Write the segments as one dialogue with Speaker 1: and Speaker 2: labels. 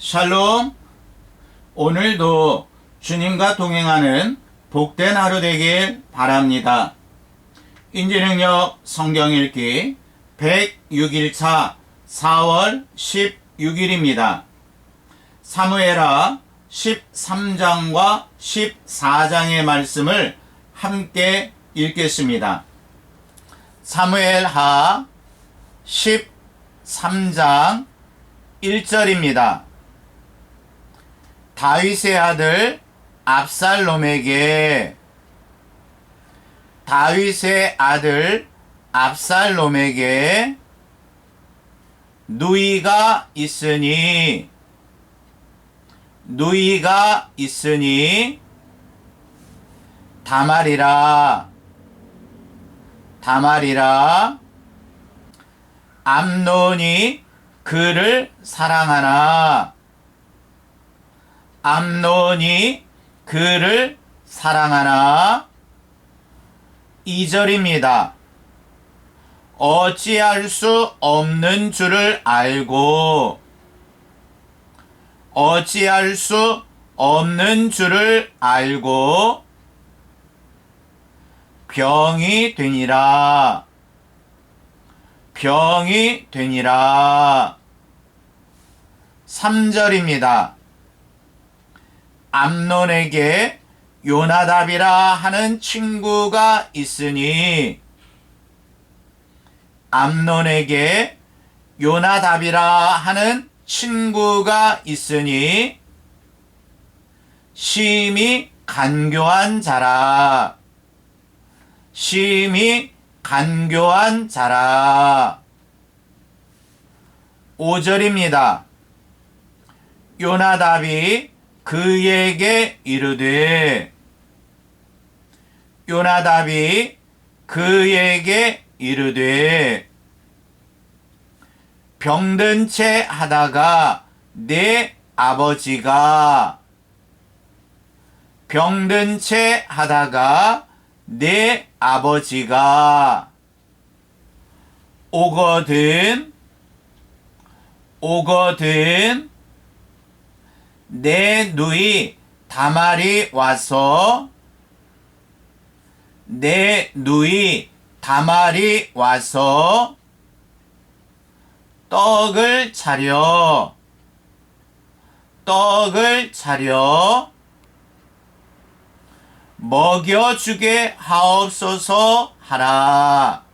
Speaker 1: 샬롬. 오늘도 주님과 동행하는 복된 하루 되길 바랍니다. 인지능력 성경 읽기 106일차 4월 16일입니다. 사무에라 13장과 14장의 말씀을 함께 읽겠습니다. 사무엘 하 13장 1절입니다. 다윗의 아들 압살롬에게. 다윗의 아들 압살롬에게. 누이가 있으니. 누이가 있으니. 다말이라. 다말이라. 암논이 그를 사랑하나 암논이 그를 사랑하나 2절입니다. 어찌할 수 없는 줄을 알고 어찌할 수 없는 줄을 알고 병이 되니라 병이 되니라 3절입니다. 암논에게 요나답이라 하는 친구가 있으니 암논에게 요나답이라 하는 친구가 있으니 심히 간교한 자라 심히 간교한 자라 5절입니다. 요나답이 그에게 이르되 요나답이 그에게 이르되 병든 채 하다가 내 아버지가 병든 채 하다가 내 아버지가 오거든 오거든 내 누이 다말이 와서 내 누이 다말이 와서 떡을 차려. 떡을 차려. 먹여주게 하옵소서 하라.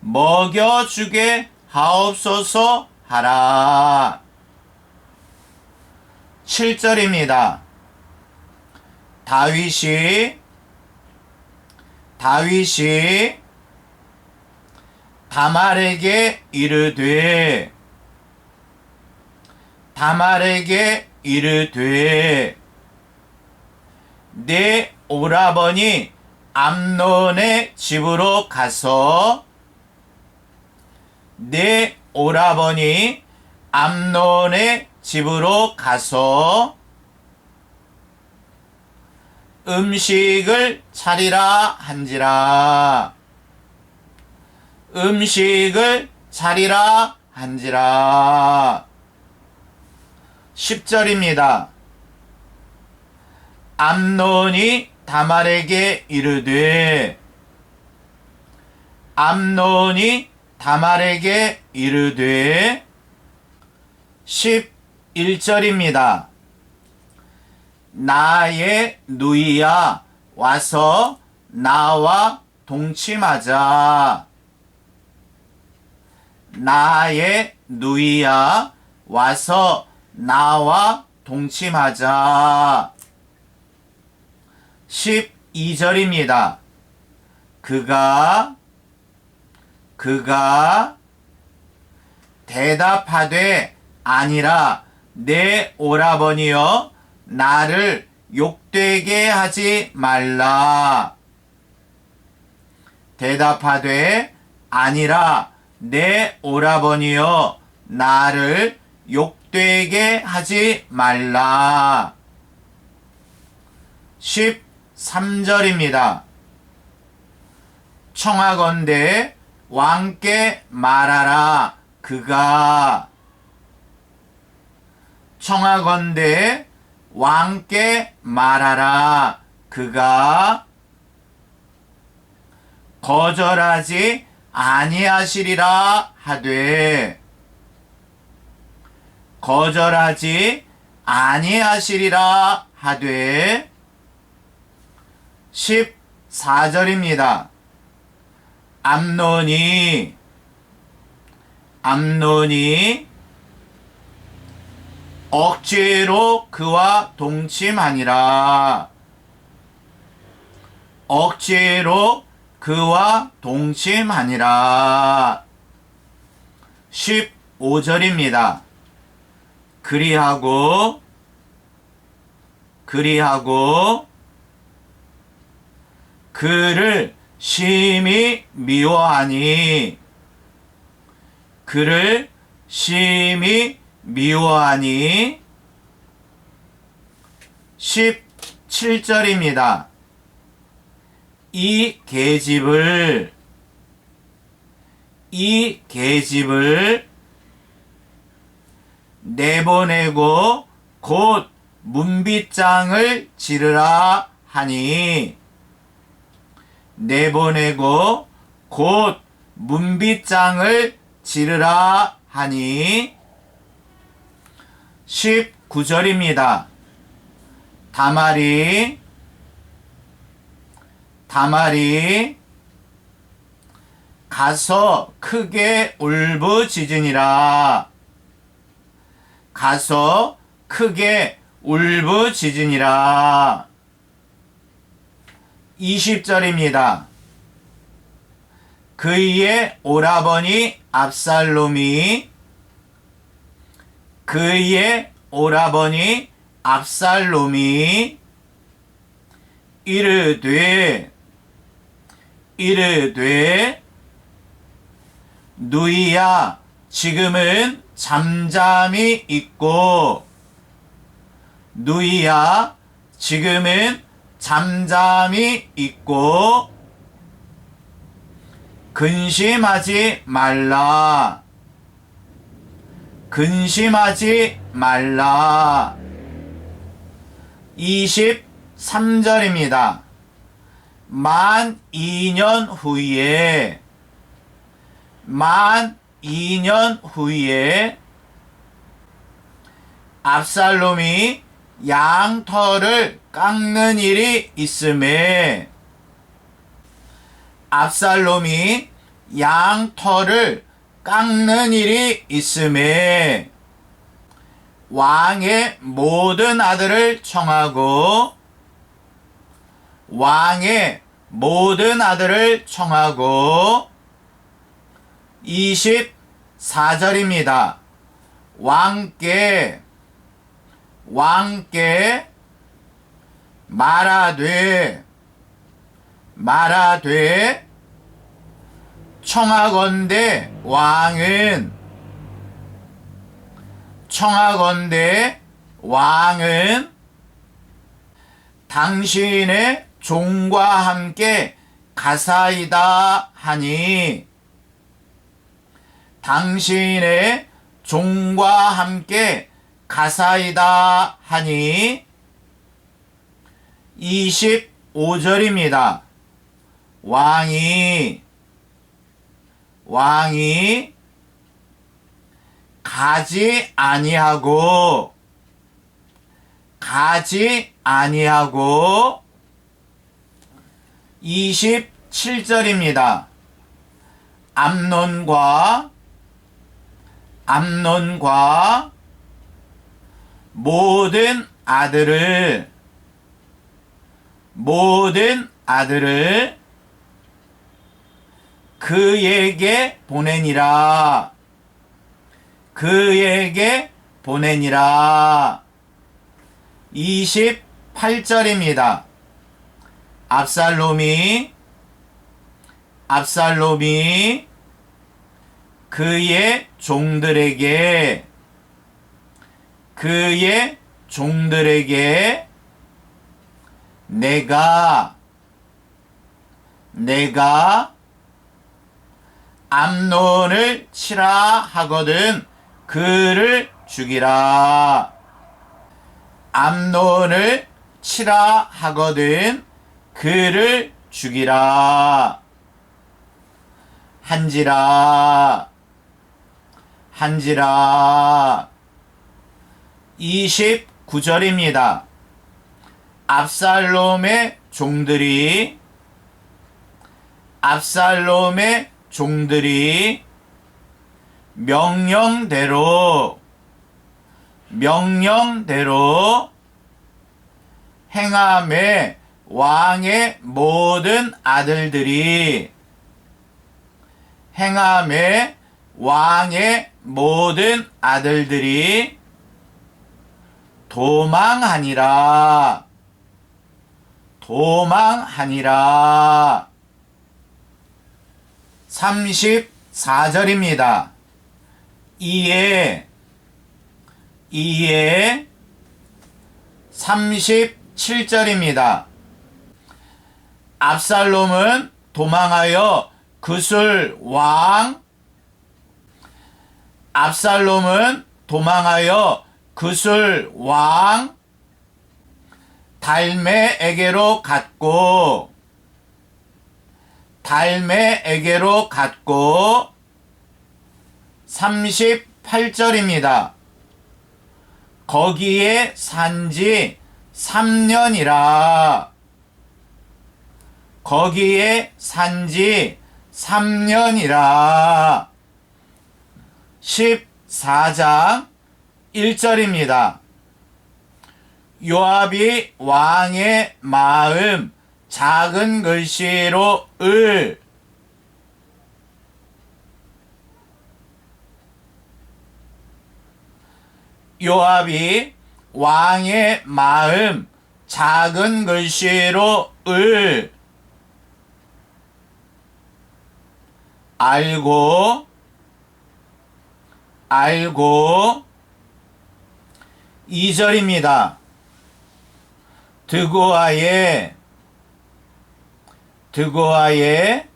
Speaker 1: 먹여주게 하옵소서 하라 7절입니다. 다윗이 다윗이 다말에게 이르되 다말에게 이르되 내 오라버니 암논의 집으로 가서 내 오라버니 암논의 집으로 가서 음식을 차리라 한지라 음식을 차리라 한지라 10절입니다. 암논이 다말에게 이르되 암논이 다말에게 이르되 11절입니다. 나의 누이야 와서 나와 동침하자. 나의 누이야 와서 나와 동침하자. 12절입니다. 그가 그가 대답하되 아니라 내 오라버니여 나를 욕되게 하지 말라. 대답하되 아니라 내 오라버니여 나를 욕되게 하지 말라. 13절입니다. 청하건대 왕께 말하라. 그가 청하건대 왕께 말하라. 그가 거절하지 아니하시리라 하되 거절하지 아니하시리라 하되 14절입니다. 암논이 암논이 억지로 그와 동침하니라. 억지로 그와 동침하니라. 15절입니다. 그리하고 그리하고 그를 심히 미워하니 그를 심히 미워하니 17절입니다. 이 계집을 이 계집을 내보내고 곧 문빗장을 지르라 하니 내보내고 곧 문빗장을 지르라 하니 19절입니다. 다말이 다말이 가서 크게 울부짖으니라 가서 크게 울부짖으니라 20절입니다. 그의 오라버니 압살롬이 그의 오라버니 압살롬이 이르되 이르되 누이야 지금은 잠잠히 있고 누이야 지금은 잠잠히 있고 근심하지 말라 근심하지 말라 23절입니다. 만 2년 후에 만 2년 후에 압살롬이 양털을 깎는 일이 있음에 압살롬이 양털을 깎는 일이 있음에 왕의 모든 아들을 청하고 왕의 모든 아들을 청하고 24절입니다. 왕께 왕께 말하되 말하되 청하건대 왕은 청하건대 왕은 당신의 종과 함께 가사이다 하니 당신의 종과 함께 가사이다 하니 25절입니다. 왕이 왕이 가지 아니하고 가지 아니하고 27절입니다. 암론과 암론과 모든 아들을 모든 아들을 그에게 보내니라. 그에게 보내니라. 28절입니다. 압살롬이 압살롬이 그의 종들에게 그의 종들에게 내가 내가 암론을 치라 하거든 그를 죽이라. 암논을 치라 하거든 그를 죽이라. 한지라. 한지라. 29절입니다. 압살롬의 종들이 압살롬의 종들이 명령대로 명령대로 행함에 왕의 모든 아들들이 행함에 왕의 모든 아들들이 도망하니라. 도망하니라 34절입니다. 이에 이에 37절입니다. 압살롬은 도망하여 그술 왕 압살롬은 도망하여 그술 왕 달메에게로 갔고 달메에게로 갔고 38절입니다. 거기에 산지 3년이라 거기에 산지 3년이라 14장 1절입니다. 요압이 왕의 마음 작은 글씨로 을 요압이 왕의 마음 작은 글씨로 을 알고 알고 2절입니다. 드고아의 드고아의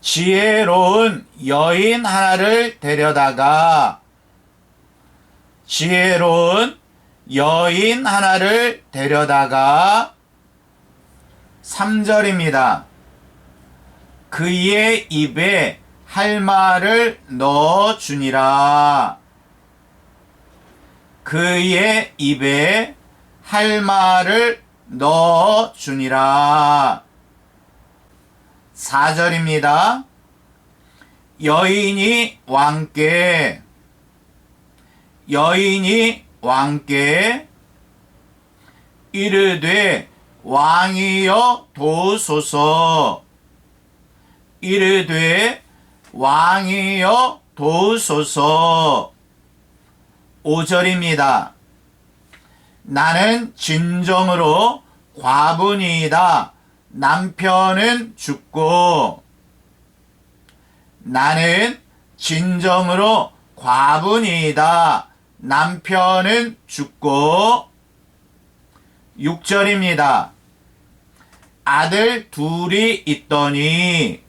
Speaker 1: 지혜로운 여인 하나를 데려다가 지혜로운 여인 하나를 데려다가 3절입니다. 그의 입에 할 말을 넣어 주니라. 그의 입에 할 말을 넣어 주니라. 4절입니다. 여인이 왕께 여인이 왕께 이르되 왕이여 도소서 이르되 왕이여 도소서 5절입니다. 나는 진정으로 과분이다. 남편은 죽고 나는 진정으로 과분이다. 남편은 죽고 6절입니다. 아들 둘이 있더니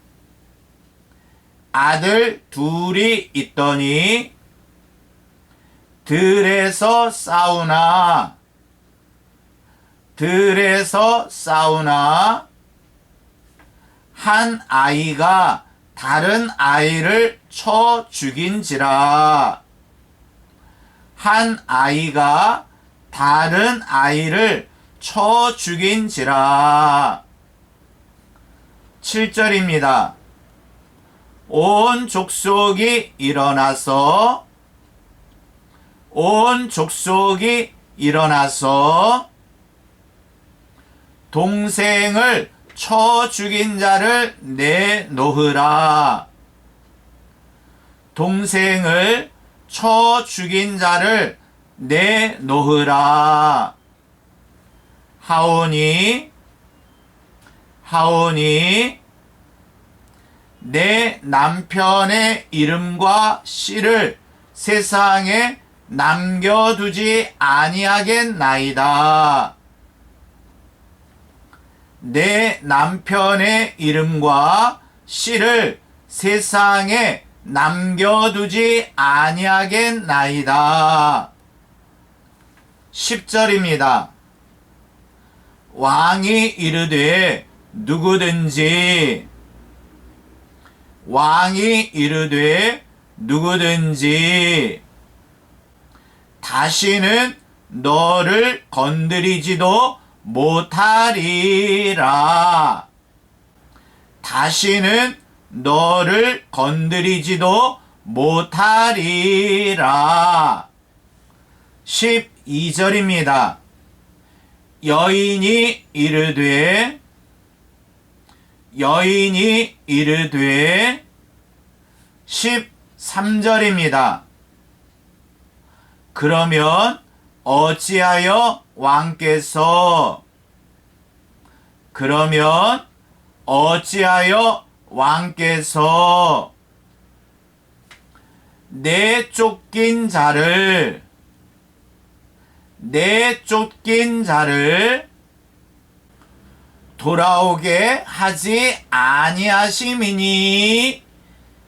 Speaker 1: 아들 둘이 있더니 들에서 싸우나 들에서 싸우나 한 아이가 다른 아이를 쳐 죽인지라 한 아이가 다른 아이를 쳐 죽인지라 7절입니다. 온 족속이 일어나서 온 족속이 일어나서 동생을 쳐 죽인 자를 내놓으라. 동생을 쳐 죽인 자를 내놓으라. 하오니 하오니 내 남편의 이름과 씨를 세상에 남겨두지 아니하겠나이다. 내 남편의 이름과 씨를 세상에 남겨두지 아니하겠나이다. 10절입니다. 왕이 이르되 누구든지 왕이 이르되 누구든지 다시는 너를 건드리지도 못하리라. 다시는 너를 건드리지도 못하리라. 12절입니다. 여인이 이르되 여인이 이르되 13절입니다. 그러면 어찌하여 왕께서? 그러면 어찌하여 왕께서? 내 쫓긴 자를 내 쫓긴 자를 돌아오게 하지 아니하심이니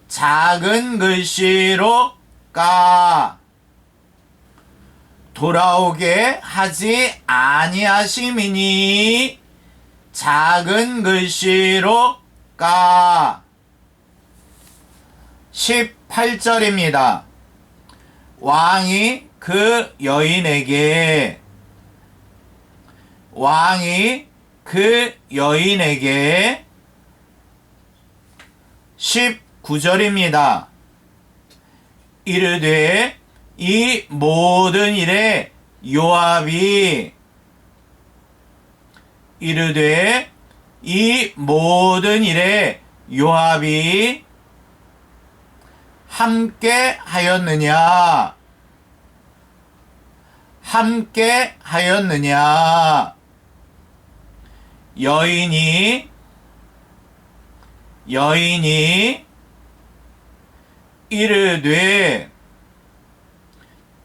Speaker 1: 작은 글씨로 까 돌아오게 하지 아니하심이니 작은 글씨로 까 18절입니다. 왕이 그 여인에게 왕이 그 여인에게 19절입니다. 이르되 이 모든 일에 요압이 이르되 이 모든 일에 요압이 함께 하였느냐? 함께 하였느냐? 여인이 여인이 이르되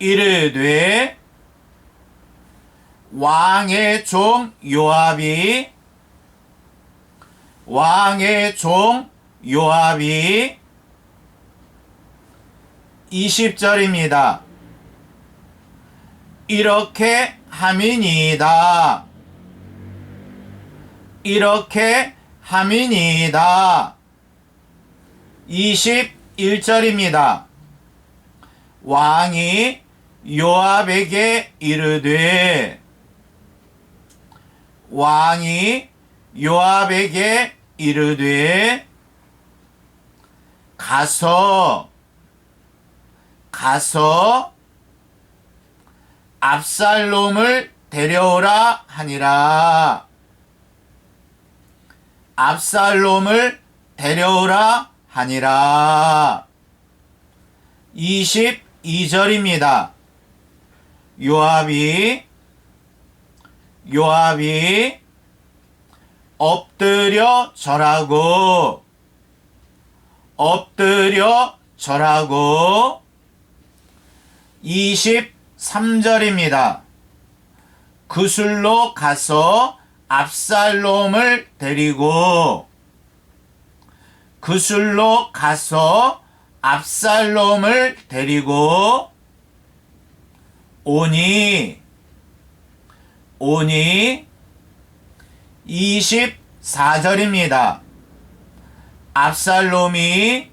Speaker 1: 이르되 왕의 종 요압이 왕의 종 요압이 20절입니다. 이렇게 함이니이다. 이렇게 함이니이다. 21절입니다. 왕이 요압에게 이르되 왕이 요압에게 이르되 가서 가서 압살롬을 데려오라 하니라. 압살롬을 데려오라 하니라. 22절입니다. 요압이 요압이 엎드려 절하고 엎드려 절하고 23절입니다. 그술로 가서 압살롬을 데리고 그술로 가서 압살롬을 데리고 오니 오니 24절입니다. 압살롬이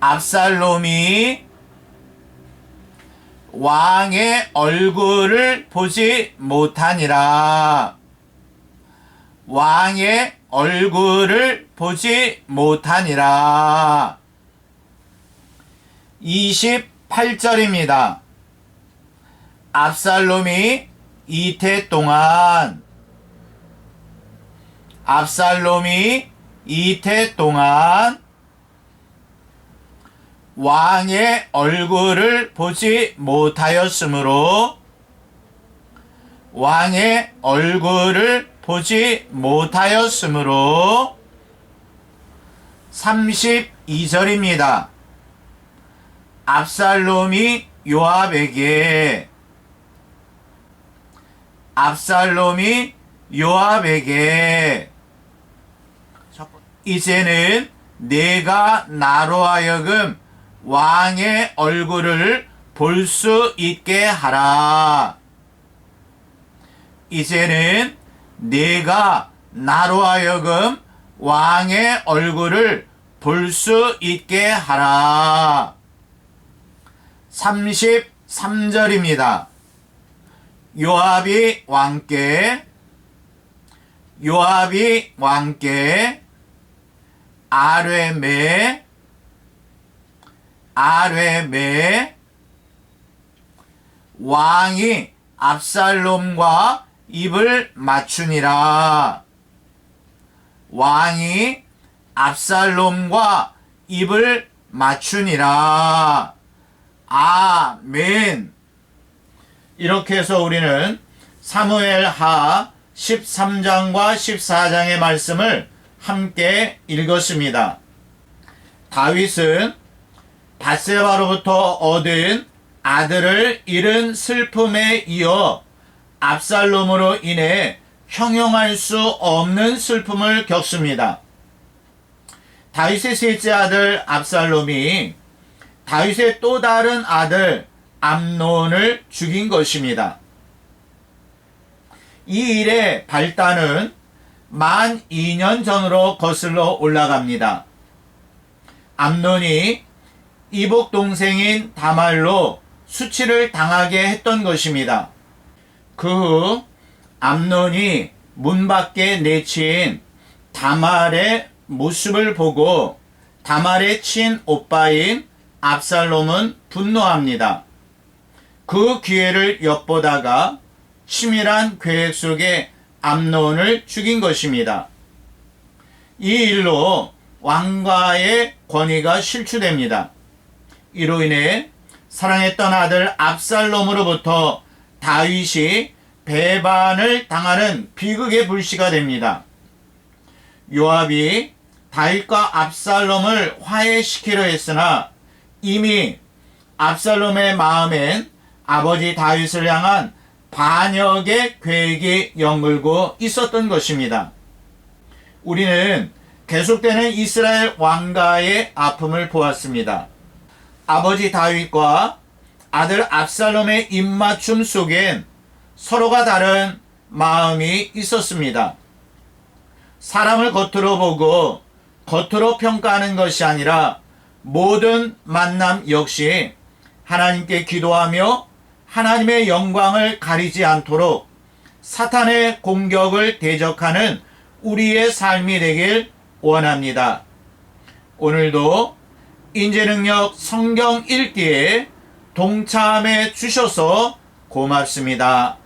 Speaker 1: 압살롬이 왕의 얼굴을 보지 못하니라. 왕의 얼굴을 보지 못하니라. 28절입니다. 압살롬이 이태 동안 압살롬이 이태 동안 왕의 얼굴을 보지 못하였으므로 왕의 얼굴을 보지 못하였으므로 32절입니다. 압살롬이 요압에게 압살롬이 요압에게 이제는 내가 나로 하여금 왕의 얼굴을 볼 수 있게 하라. 이제는 네가 나로 하여금 왕의 얼굴을 볼 수 있게 하라. 33절입니다. 요압이 왕께 요압이 왕께 아뢰메 아뢰메 왕이 압살롬과 입을 맞추니라. 왕이 압살롬과 입을 맞추니라. 아멘. 이렇게 해서 우리는 사무엘 하 13장과 14장의 말씀을 함께 읽었습니다. 다윗은 바세바로부터 얻은 아들을 잃은 슬픔에 이어 압살롬으로 인해 형용할 수 없는 슬픔을 겪습니다. 다윗의 셋째 아들 압살롬이 다윗의 또 다른 아들 암논을 죽인 것입니다. 이 일의 발단은 만 2년 전으로 거슬러 올라갑니다. 암논이 이복 동생인 다말로 수치를 당하게 했던 것입니다. 그 후 암논이 문 밖에 내친 다말의 모습을 보고 다말의 친 오빠인 압살롬은 분노합니다. 그 기회를 엿보다가 치밀한 계획 속에 암논을 죽인 것입니다. 이 일로 왕가의 권위가 실추됩니다. 이로 인해 사랑했던 아들 압살롬으로부터 다윗이 배반을 당하는 비극의 불씨가 됩니다. 요압이 다윗과 압살롬을 화해시키려 했으나 이미 압살롬의 마음엔 아버지 다윗을 향한 반역의 계획이 연글고 있었던 것입니다. 우리는 계속되는 이스라엘 왕가의 아픔을 보았습니다. 아버지 다윗과 아들 압살롬의 입맞춤 속엔 서로가 다른 마음이 있었습니다. 사람을 겉으로 보고 겉으로 평가하는 것이 아니라 모든 만남 역시 하나님께 기도하며 하나님의 영광을 가리지 않도록 사탄의 공격을 대적하는 우리의 삶이 되길 원합니다. 오늘도 인재능력 성경 읽기에 동참해 주셔서 고맙습니다.